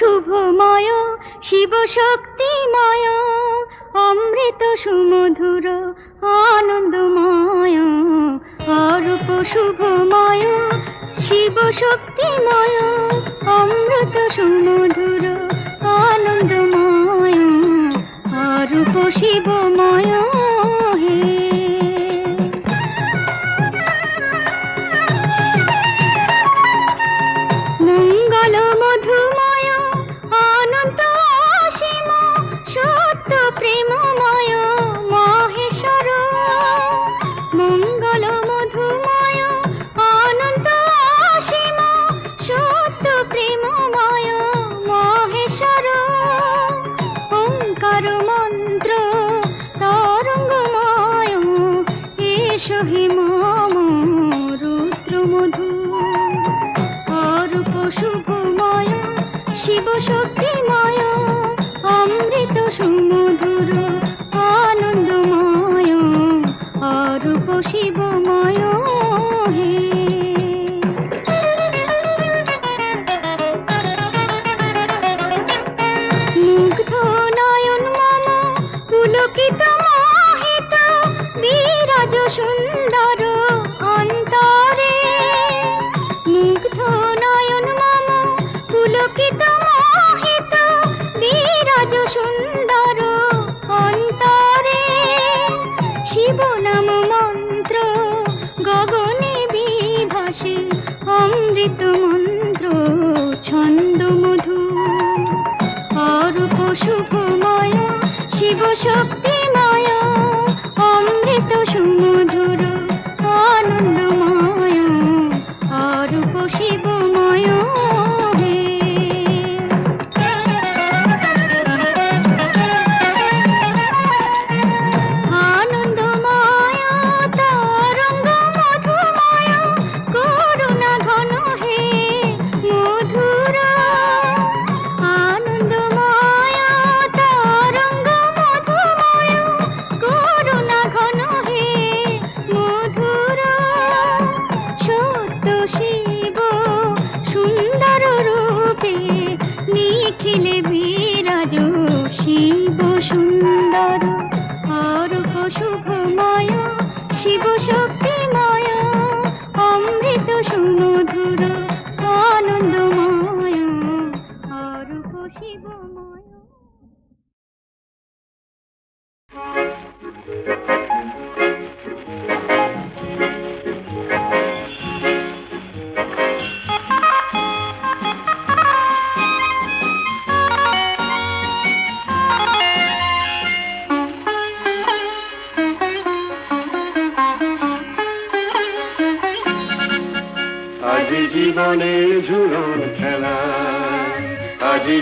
শুভময় শিব শক্তিময় অমৃত সুমধুর, আনন্দময়, অরূপ শুভময় শিব শক্তিময় অমৃত সুমধুর, আনন্দময়, অরূপ শিবময়। এসো হিম রুদ্র মধু অরূপ শুভময়া শিব শক্তি শিব নিখিলে বিরাজ শিব সুন্দর। অরূপ শুভময় শিব শক্তিময়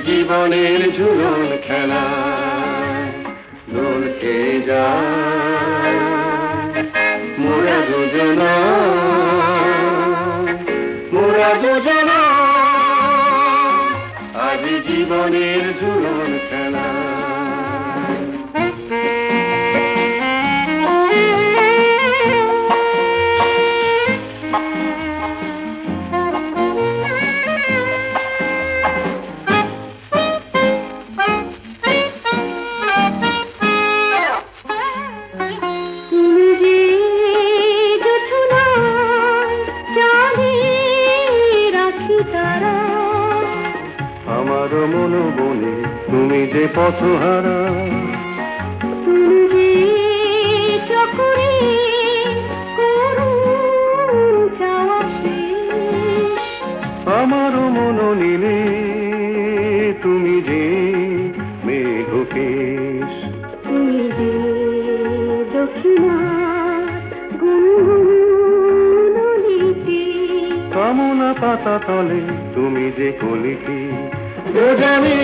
জীবনের ঝুলন খেলা দোলকে যা মোরা যোজনা মোরা যোজনা আজ জীবনের ঝুলন খেলা। আমার মন নিলে তুমি যে মেঘকেশ তুমি যে দক্ষিণা কামনা পাতা তলে তুমি যে কলিকে দুজনে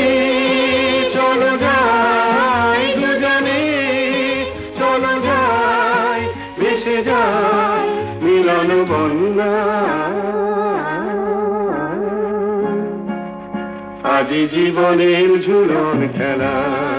আজি জীবনের ঝুলন খেলা।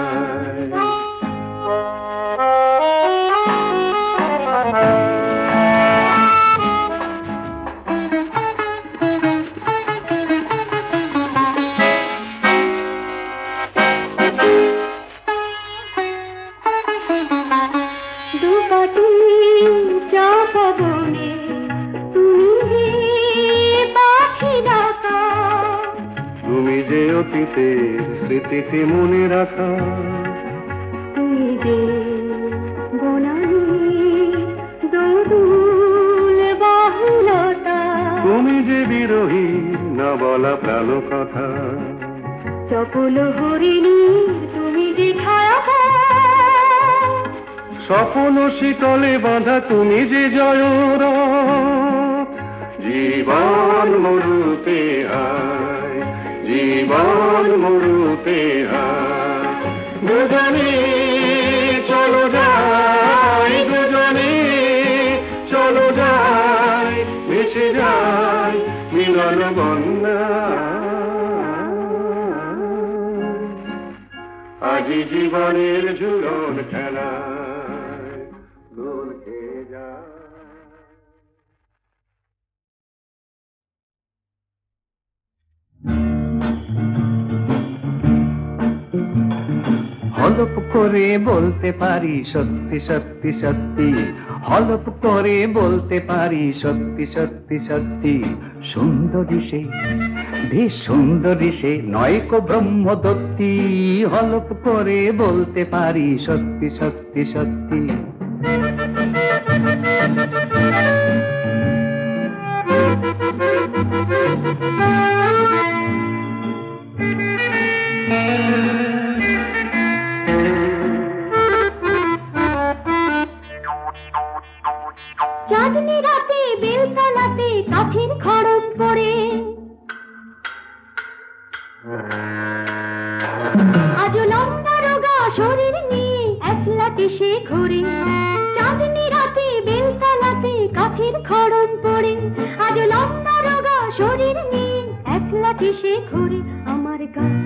অতীতের স্মৃতিতে মনে রাখা। তুমি যে তুমি বিরোহী না বলা প্রাণ কথা চপল হরিণী তুমি যে ছায়া শীতলে বাঁধা তুমি যে জয়র জীবন মরুতে দুজনে চলো যাই, দুজনে চলো যাই ভেসে যাই মিলন বন্যা আজি জীবনের ঝুলন খেলা করে বলতে পারি সত্যি সত্যি সত্যি। হলপ করে বলতে পারি সত্যি সত্যি সত্যি। সুন্দরী সে বেশ সুন্দরী সে নয়কো ব্রহ্মদত্তি। হলপ করে বলতে পারি সত্যি সত্যি সত্যি। চাঁদনি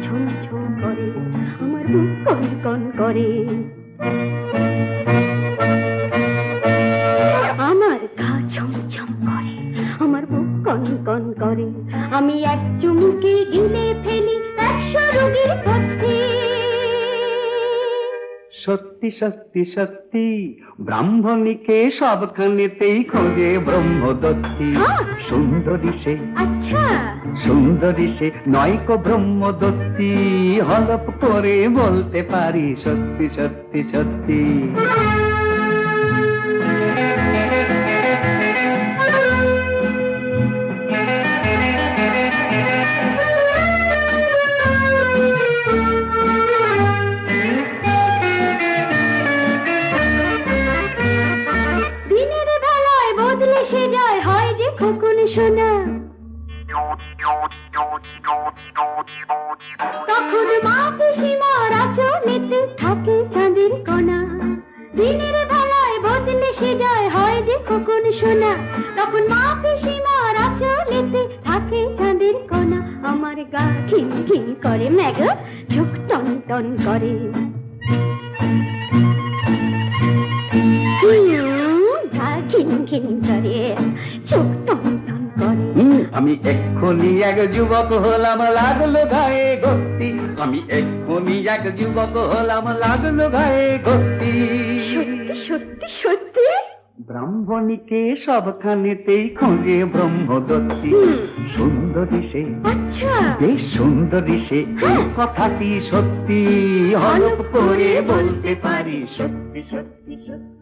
ছম ছম করে আমার বুক কন কন করে। শক্তি সত্যি ব্রাহ্মণীকে সবখানেতেই খোঁজে ব্রহ্মদত্তি। সুন্দরী সে। আচ্ছা। সুন্দরী সে নয়ক ব্রহ্মদত্তি। হলপ করে বলতে পারি সত্যি সত্যি সত্যি সোনা তখন মা পিসিমার আচলেতে থাকে চাঁদের কণা। আমার গা খিন খিন করে ম্যাগ টন টন করে। আমি এক্ষুনি এক যুবক হলাম লাগল গায়ে গতি আমি এক্ষুনি এক যুবক হলাম লাগল গায়ে গতি সত্যি সত্যি সত্যি? ব্রাহ্মণীকে সবখানেতেই খোঁজে ব্রহ্মদত্তি। হুম। সুন্দরী সে। আচ্ছা। বেশ সুন্দরী সে। কথাটি সত্যি অল্প করে বলতে পারি। সত্যি সত্যি সত্যি।